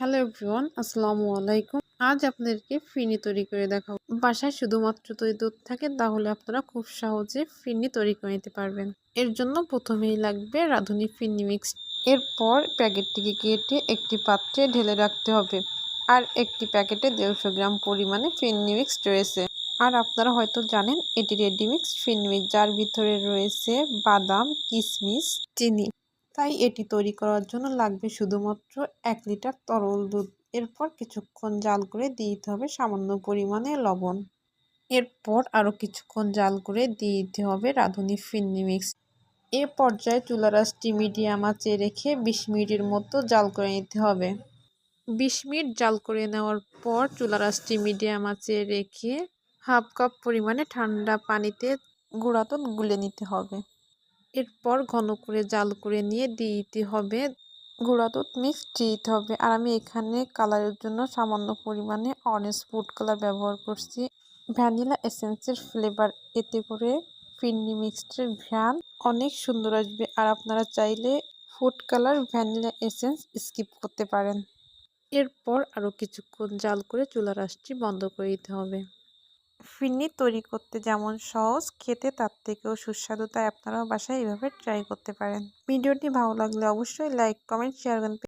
Hello everyone, আসসালামু আলাইকুম। আজ আপনাদেরকে ফিরনি তৈরি করে দেখাবো। বাসায় শুধুমাত্র যদি দুধ থাকে, তাহলে আপনারা খুব সহজে ফিরনি তৈরি করে নিতে পারবেন। এর জন্য প্রথমেই লাগবে রাঁধুনি ফিরনি মিক্স। এরপর প্যাকেটটিকে কেটে একটি পাত্রে ঢেলে রাখতে হবে। আর একটি প্যাকেটে দেড়শো গ্রাম পরিমাণে ফিরনি মিক্স রয়েছে। আর আপনারা হয়তো জানেন, এটি রেডি মিক্স মিক্স, যার ভিতরে রয়েছে বাদাম কিশমিশ চিনি। তাই এটি তৈরি করার জন্য লাগবে শুধুমাত্র এক লিটার তরল দুধ। এরপর কিছুক্ষণ জাল করে দিয়ে দিতে হবে সামান্য পরিমাণে লবণ। এরপর আরও কিছুক্ষণ জাল করে দিয়ে দিতে হবে রাঁধুনি ফিন্নি মিক্স। এ পর্যায়ে চুলার আঁচটি মিডিয়াম আঁচে রেখে বিশ মিনিটের মতো জাল করে নিতে হবে। বিশ মিনিট জাল করে নেওয়ার পর চুলার আঁচটি মিডিয়াম আঁচে রেখে হাফ কাপ পরিমাণে ঠান্ডা পানিতে গুঁড়া দুধ গুলে নিতে হবে। এরপর ঘন করে জাল করে নিয়ে দিয়ে দিতে হবে। গুঁড়া দুধ মিক্স দিতে হবে। আর আমি এখানে কালারের জন্য সামান্য পরিমাণে অরেঞ্জ ফুড কালার ব্যবহার করছি। ভ্যানিলা এসেন্সের ফ্লেভার এতে করে ফিন্নি মিক্সডের ভ্যান অনেক সুন্দর আসবে। আর আপনারা চাইলে food colour vanilla essence skip করতে পারেন। এরপর আরও কিছুক্ষণ জাল করে চুলা রাসটি বন্ধ করে দিতে হবে। ফিরনি তৈরি করতে যেমন সহজ, খেতে তার থেকেও সুস্বাদু, তাই আপনারাও বাসায় এভাবে ট্রাই করতে পারেন। ভিডিওটি ভালো লাগলে অবশ্যই লাইক কমেন্ট শেয়ার করবেন